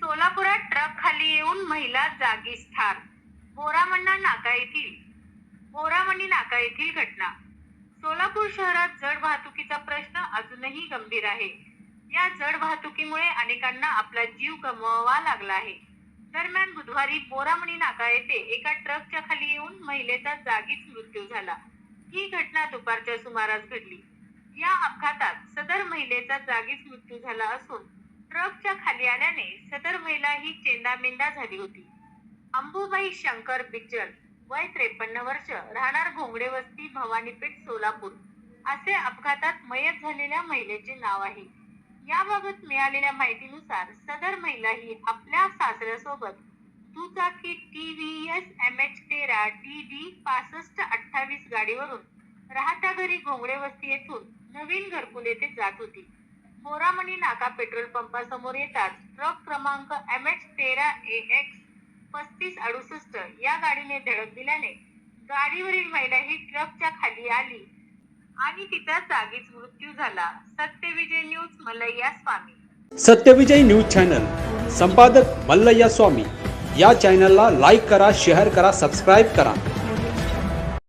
सोलापुरात ट्रक खाली येऊन महिला जागीच ठार. बोरामण्णा नाका येथील. बोरामणी नाका येथील घटना. सोलापूर शहरात जड वाहतुकीचा प्रश्न अजूनही गंभीर आहे. या जड वाहतुकीमुळे अनेकांना आपला जीव गमवावा लागला आहे. दरम्यान बुधवारी बोरामणी नाका येथे एका ट्रकच्या खाली येऊन महिलेचा जागीच मृत्यू झाला. ही घटना दुपारच्या सुमारास घडली. या अपघातात महिलेचा जागीच मृत्यू झाला असून ट्रकच्या खाली आल्याने सदर महिला ही चेंदामेंदा झाली होती. अंबुबाई शंकर बिचल वय त्रेपन्न वर्ष राहणार घोंगडे वस्ती भवानीपेठ सोलापूर. असे अपघातात मयत झालेल्या महिलेचे नाव आहे. याबाबत मिळालेल्या माहितीनुसार सदर महिला ही आपल्या सासऱ्यासोबत दुचाकी T V S M H तेरा डी डी पासष्ट अठ्ठावीस गाडीवरून राहत्या घरी घोंगडे वस्ती येथून नवीन घरकुल येथे जात होती. मोरामणी नाका पेट्रोल पंपासमोर येताच ट्रक क्रमांक एम एच तेरा ए एक्स पस्तीस अडुसष्ट या गाडीने धडक दिल्याने गाडीवरील महिला ही ट्रकच्या खाली आली आणि तिचा जागीच मृत्यू झाला. Satyavijay news Mallayya Swami. Satyavijay news channel. संपादक मल्लय्या स्वामी. या चॅनलला लाईक करा शेअर करा सबस्क्राईब करा.